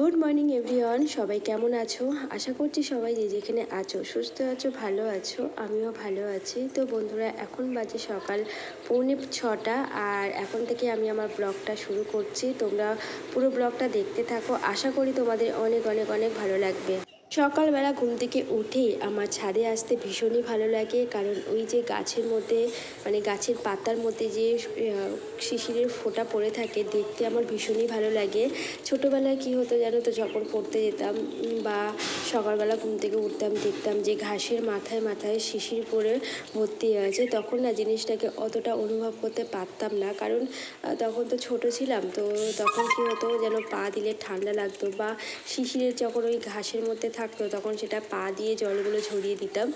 Good morning everyone সবাই কেমন আছো? আশা করছি সবাই যে যেখানে আছো, সুস্থ আছো, ভালো আছো, আমিও ভালো আছি। তো বন্ধুরা, এখন বাজে সকাল পৌনে ছটা আর এখন থেকে আমি আমার ব্লগটা শুরু করছি। তোমরা পুরো ব্লগটা দেখতে থাকো। আশা করি তোমাদের অনেক অনেক অনেক ভালো লাগবে। সকালবেলা ঘুম থেকে উঠে আমার ছাদে আসতে ভীষণই ভালো লাগে, কারণ ওই যে গাছের মধ্যে মানে গাছের পাতার মধ্যে যে শিশিরের ফোঁটা পড়ে থাকে, দেখতে আমার ভীষণই ভালো লাগে। ছোটোবেলায় কী হতো জানো তো, যখন পড়তে যেতাম বা সকালবেলা ঘুম থেকে উঠতাম, দেখতাম যে ঘাসের মাথায় মাথায় শিশির পড়ে ভর্তি আছে তখন না জিনিসটাকে অতটা অনুভব করতে পারতাম না, কারণ তখন তো ছোট ছিলাম, তো তখন কী হতো, যেন পা দিলে ঠান্ডা লাগতো, বা শিশিরের যখন ওই ঘাসের মধ্যে থাকতো, তখন সেটা পা দিয়ে জলগুলো ঝরিয়ে দিতাম।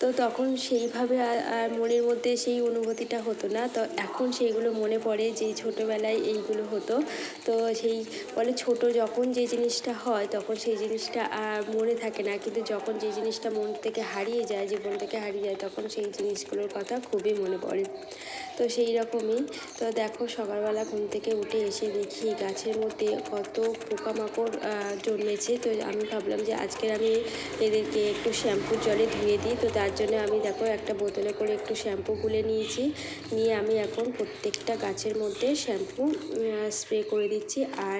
তো তখন সেইভাবে আর মনের মধ্যে সেই অনুভূতিটা হতো না। তো এখন সেইগুলো মনে পড়ে যে ছোটোবেলায় এইগুলো হতো। তো সেই, বলে ছোট যখন যে জিনিসটা হয়, তখন সেই জিনিসটা আর মনে থাকে না। কিন্তু যখন যে জিনিসটা মন থেকে হারিয়ে যায়, জীবন থেকে হারিয়ে যায়, তখন সেই জিনিসগুলোর কথা খুবই মনে পড়ে। তো সেই রকমই। তো দেখো সকালবেলা ঘুম থেকে উঠে এসে দেখি গাছের মধ্যে কত পোকামাকড় জন্মেছে। তো আমি ভাবলাম যে আজকের আমি এদেরকে একটু শ্যাম্পুর জলে ধুয়ে দিই। তো তার জন্য আমি দেখো একটা বোতলে করে একটু শ্যাম্পু গুলে নিয়েছি। নিয়ে আমি এখন প্রত্যেকটা গাছের মধ্যে শ্যাম্পু স্প্রে করে দিচ্ছি। আর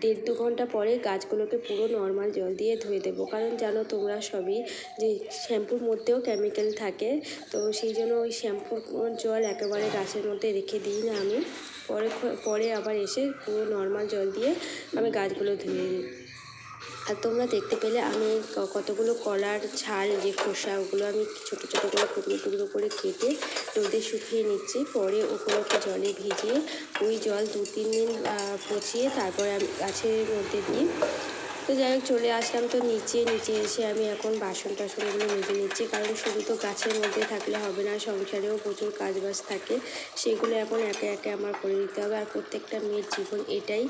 দেড় দু ঘণ্টা পরে গাছগুলোকে পুরো নর্মাল জল দিয়ে ধুয়ে দেবো। কারণ জানো তোমরা সবই যে শ্যাম্পুর মধ্যেও কেমিক্যাল থাকে। তো সেই জন্য ওই শ্যাম্পুর জল একেবারে গাছের মধ্যে রেখে দিই না আমি। পরে পরে আবার এসে পুরো নর্মাল জল দিয়ে আমি গাছগুলো ধুয়ে দিই আর তোমরা দেখতে পেলে আমি কতগুলো কলার ছাল, যে খোসা, ওগুলো আমি ছোটো ছোটো করে টুকরো টুকরো করে কেটে রোদে শুকিয়ে নিচ্ছি। পরে ওগুলোকে জলে ভিজিয়ে ওই জল দু, তিন দিন পচিয়ে তারপরে আমি গাছের মধ্যে দিই। তো যাই হোক, চলে আসলাম তো নিচে। নিচে এসে আমি এখন বাসন টাসনগুলো মেজে নিচ্ছি, কারণ শুধু তো গাছের মধ্যে থাকলে হবে না, সংসারেও প্রচুর কাজ বাজ থাকে। সেগুলো এখন একে একে আমার করে দিতে হবে। আর প্রত্যেকটা মেয়ের জীবন এটাই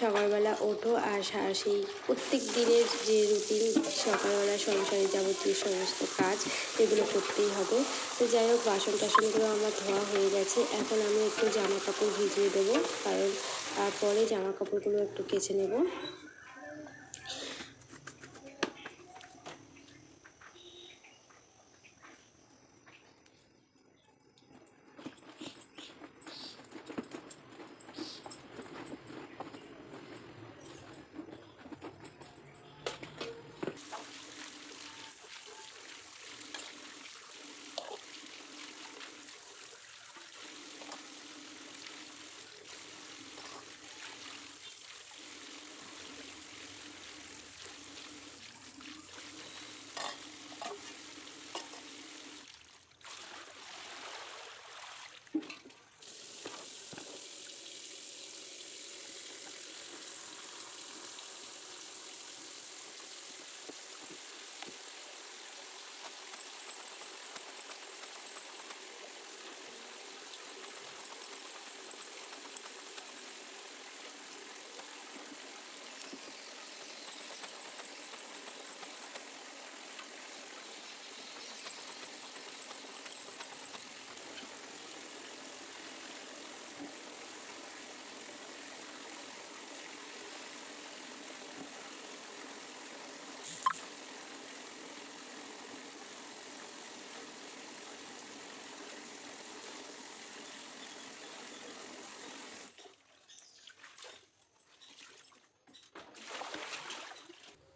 সকালবেলা ওঠো আর সেই প্রত্যেক দিনের যে রুটিন, সকালবেলা সংসারে যাবতীয় সমস্ত কাজ, এগুলো করতেই হবে। তো যাই হোক, বাসন টাসনগুলো আমার ধোয়া হয়ে গেছে। এখন আমি একটু জামা কাপড় ভিজিয়ে দেবো, কারণ তারপরে জামা কাপড়গুলো একটু কেচে নেব।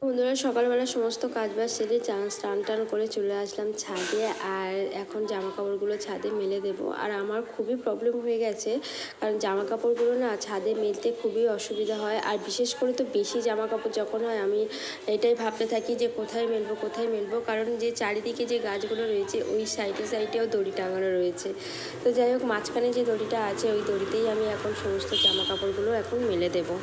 বন্ধুরা, সকালবেলা সমস্ত কাজ বাজ সেরে চান, স্নান টান করে চলে আসলাম ছাদে আর এখন জামা কাপড়গুলো ছাদে মেলে দেবো। আর আমার খুবই প্রবলেম হয়ে গেছে, কারণ জামা কাপড়গুলো না ছাদে মেলতে খুবই অসুবিধা হয়। আর বিশেষ করে তো বেশি জামা কাপড় যখন হয়, আমি এটাই ভাবতে থাকি যে কোথায় মেলবো কোথায় মেলবো। কারণ যে চারিদিকে যে গাছগুলো রয়েছে, ওই সাইডে সাইডেও দড়ি টাঙানো রয়েছে। তো যাই হোক, মাঝখানে যে দড়িটা আছে, ওই দড়িতেই আমি এখন সমস্ত জামা কাপড়গুলো এখন মেলে দেবো।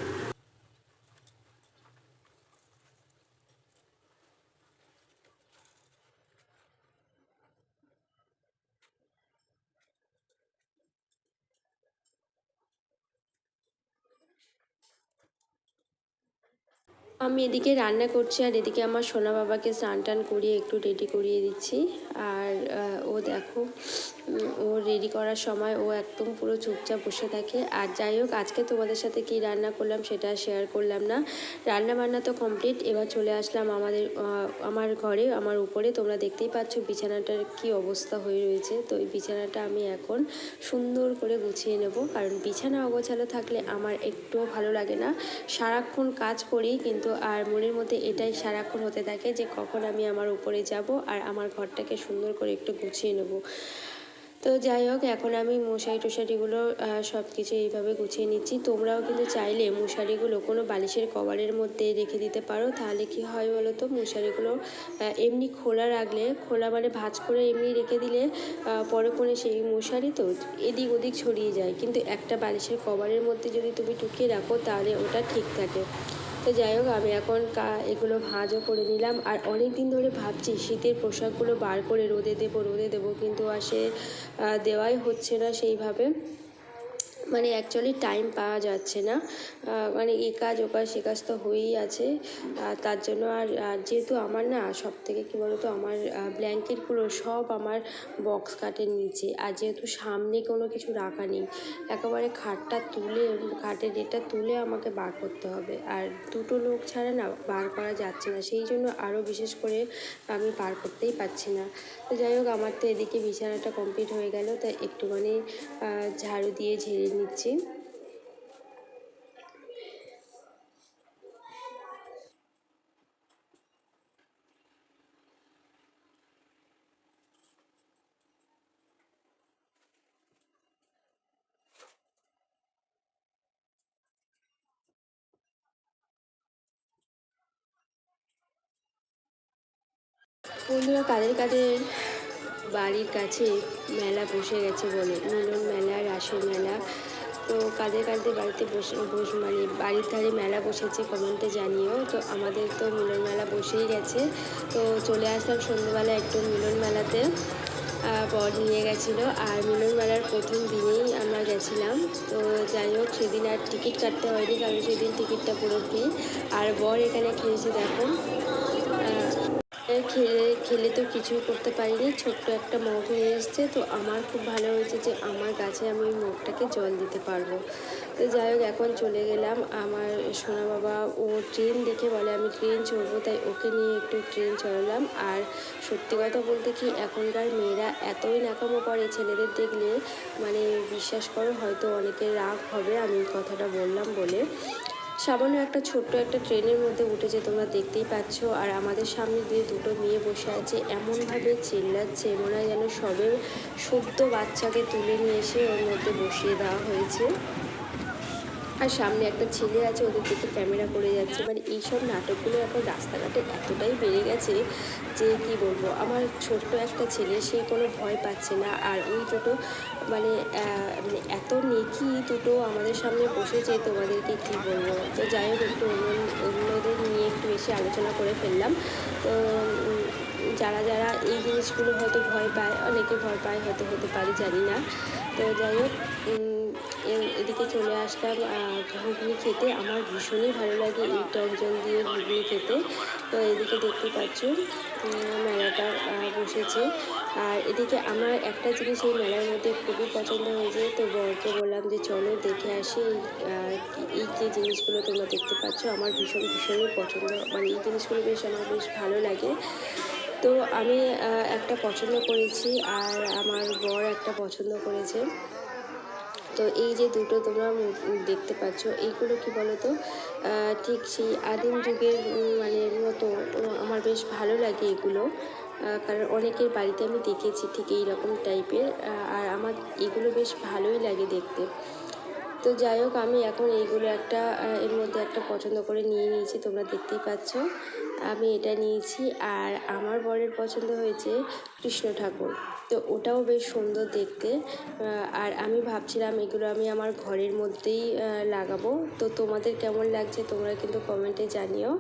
আমি এদিকে রান্না করছি আর এদিকে আমার সোনা বাবাকে স্নান টান করিয়ে একটু রেডি করিয়ে দিচ্ছি। আর ও দেখো ও রেডি করার সময় ও একদম পুরো চুপচাপ বসে থাকে। আর যাই হোক, আজকে তোমাদের সাথে কি রান্না করলাম সেটা শেয়ার করলাম না। রান্না বান্না তো কমপ্লিট এবার চলে আসলাম আমাদের আমার ঘরে, আমার উপরে। তোমরা দেখতেই পাচ্ছ বিছানাটার কি অবস্থা হয়ে রয়েছে। তো এই বিছানাটা আমি এখন সুন্দর করে গুছিয়ে নেব। কারণ বিছানা অগোছালো থাকলে আমার একটুও ভালো লাগে না। সারাক্ষণ কাজ করি, কিন্তু আর মনের মধ্যে এটাই সারাক্ষণ হতে থাকে যে কখন আমি আমার উপরে যাব আর আমার ঘরটাকে সুন্দর করে একটু গুছিয়ে নেব। তো যাই হোক, এখন আমি মশারি টশারিগুলো সব কিছু এইভাবে গুছিয়ে নিচ্ছি। তোমরাও কিন্তু চাইলে মশারিগুলো কোনো বালিশের কভারের মধ্যে রেখে দিতে পারো। তাহলে কি হয় বলো তো, মশারিগুলো এমনি খোলা রাখলে, খোলা মানে ভাঁজ করে এমনি রেখে দিলে পরে কোনো সেই মশারি তো এদিক ওদিক ছড়িয়ে যায়। কিন্তু একটা বালিশের কভারের মধ্যে যদি তুমি ঢুকিয়ে রাখো, তাহলে ওটা ঠিক থাকে। তো যাই হোক, আমি এখন এগুলো ভাঁজও করে নিলাম। আর অনেক দিন ধরে ভাবছি, শীতের পোশাকগুলো বার করে রোদে দেবো রোদে দেবো, কিন্তু আর সে দেওয়াই হচ্ছে না সেইভাবে। মানে অ্যাকচুয়ালি টাইম পাওয়া যাচ্ছে না। মানে এ কাজ ও কাজ সে কাজ তো হয়েই আছে। তার জন্য আর যেহেতু আমার না সব থেকে কী বলতো, আমার ব্ল্যাঙ্কেটগুলো সব আমার বক্স কাটের নিচে। আর যেহেতু সামনে কোনো কিছু রাখা নেই, একেবারে খাটটা তুলে, খাটের এটা তুলে আমাকে বার করতে হবে। আর দুটো লোক ছাড়া না বার করা যাচ্ছে না, সেই জন্য আরও বিশেষ করে আমি বার করতেই পারছি না। তো যাই হোক, আমার তো এদিকে বিছানাটা কমপ্লিট হয়ে গেল। তাই একটুখানি ঝাড়ু দিয়ে ঝেড়ে নিচ্ছি। বন্ধুরা কাদের কাদের বাড়ির কাছে মেলা বসে গেছে বলে। মিলন মেলা রাসের মেলা। তো কাদের কাদের বাড়িতে বসে, বস মানে বাড়ির ধারে মেলা বসেছে কমেন্টে জানিও। তো আমাদের তো মিলন মেলা বসেই গেছে। তো চলে আসলাম সন্ধ্যেবেলা একটু মিলন মেলাতে। বর নিয়ে গেছিল। আর মিলন মেলার প্রথম দিনেই আমরা গেছিলাম। তো যাই হোক, সেদিন আর টিকিট কাটতে হয়নি, কারণ সেদিন টিকিটটা পুরো ফ্রি আর বর এখানে খেয়েছে, দেখো। খেলে খেলে তো কিছুই করতে পারিনি। ছোট্ট একটা মগ নিয়ে এসছে। তো আমার খুব ভালো হয়েছে যে আমার গাছে আমি ওই মগটাকে জল দিতে পারব। তো যাই হোক, এখন চলে গেলাম। আমার সোনা বাবা ও ট্রেন দেখে বলে, আমি ট্রেন চড়বো। তাই ওকে নিয়ে একটু ট্রেন চড়লাম। আর সত্যি কথা বলতে কি, এখনকার মেয়েরা এতই ন্যাকামো করে, ছেলেদের দেখলে মানে বিশ্বাস করো, হয়তো অনেকের রাগ হবে, আমি কথাটা বললাম বলে। সামান্য একটা ছোট্ট একটা ট্রেনের মধ্যে উঠেছে, তোমরা দেখতেই পাচ্ছ। আর আমাদের সামনে দিয়ে দুটো মেয়ে বসে আছে, এমনভাবে চিল্লাচ্ছে, মনে হয় যেন সবে সদ্য বাচ্চাকে তুলে নিয়ে এসে ওর মধ্যে বসিয়ে দেওয়া হয়েছে। আর সামনে একটা ছেলে আছে, ওদের দিকে ক্যামেরা করে যাচ্ছে। মানে এইসব নাটকগুলো এখন রাস্তাঘাটে এতটাই বেড়ে গেছে যে কি বলব, আমার ছোট্ট একটা ছেলে, সে কোনো ভয় পাচ্ছে না। আর ওই দুটো মানে মানে এত নেকি দুটো আমাদের সামনে বসেছে তোমাদেরকে কি বলব? তো যাই হোক, একটু অন্য, অন্যদের নিয়ে একটু বেশি আলোচনা করে ফেললাম। তো যারা যারা এই জিনিসগুলো হয়তো ভয় পায়, অনেকে ভয় পায়, হয়তো হতে পারে, জানি না। তো যাই হোক এদিকে চলে আসলাম ঘুগনি খেতে। আমার ভীষণই ভালো লাগে এই টক জল দিয়ে ঘুগনি খেতে। তো এদিকে দেখতে পাচ্ছ মেলাটা বসেছে। আর এদিকে আমার একটা জিনিস এই মেলার মধ্যে খুবই পছন্দ হয়েছে। তো বরকে বললাম যে, চলো দেখে আসি এই যে জিনিসগুলো তোমরা দেখতে পাচ্ছ, আমার ভীষণ, ভীষণই পছন্দ। মানে এই জিনিসগুলো বেশ, আমার বেশ ভালো লাগে। তো আমি একটা পছন্দ করেছি, আর আমার বর একটা পছন্দ করেছে। তো এই যে দুটো তোমরা দেখতে পাচ্ছ, এইগুলো কি বলো তো ঠিক সেই আদিম যুগের মানে মতো আমার বেশ ভালো লাগে এগুলো। কারণ অনেকের বাড়িতে আমি দেখেছি ঠিক এই রকম টাইপের আর আমার এগুলো বেশ ভালোই লাগে দেখতে। তো যাই হোক, আমি এখন এইগুলো একটা এর মধ্যে একটা পছন্দ করে নিয়ে নিয়েছি, তোমরা দেখতেই পাচ্ছ। আমি এটা নিয়েছি, আর আমার বরের পছন্দ হয়েছে কৃষ্ণ ঠাকুর। তো ওটাও বেশ সুন্দর দেখতে। আর আমি ভাবছিলাম এগুলো আমি আমার ঘরের মধ্যেই লাগাবো। তো তোমাদের কেমন লাগছে তোমরা কিন্তু কমেন্টে জানিও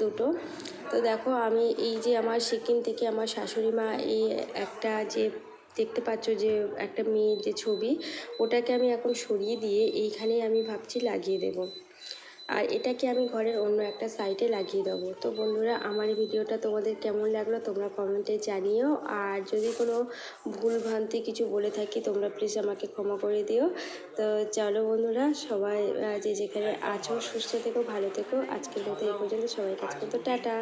দুটো। তো দেখো, আমি এই যে আমার সিকিম থেকে আমার শাশুড়ি মা এই একটা যে দেখতে পাচ্ছ যে একটা মেয়ের যে ছবি, ওটাকে আমি এখন সরিয়ে দিয়ে এইখানে আমি ভাবছি লাগিয়ে দেব। আর এটাকে আমি ঘরের অন্য একটা সাইডে লাগিয়ে দেবো। তো বন্ধুরা, আমার ভিডিওটা তোমাদের কেমন লাগল তোমরা কমেন্টে জানিও। আর যদি কোনো ভুল ভ্রান্তি কিছু বলে থাকি, তোমরা প্লিজ আমাকে ক্ষমা করে দিও। তো চলো বন্ধুরা, সবাই যে যেখানে আছো, সুস্থ থেকো, ভালো থেকো। আজকের মতো এই পর্যন্ত সবাই কাজ করতো টাটা।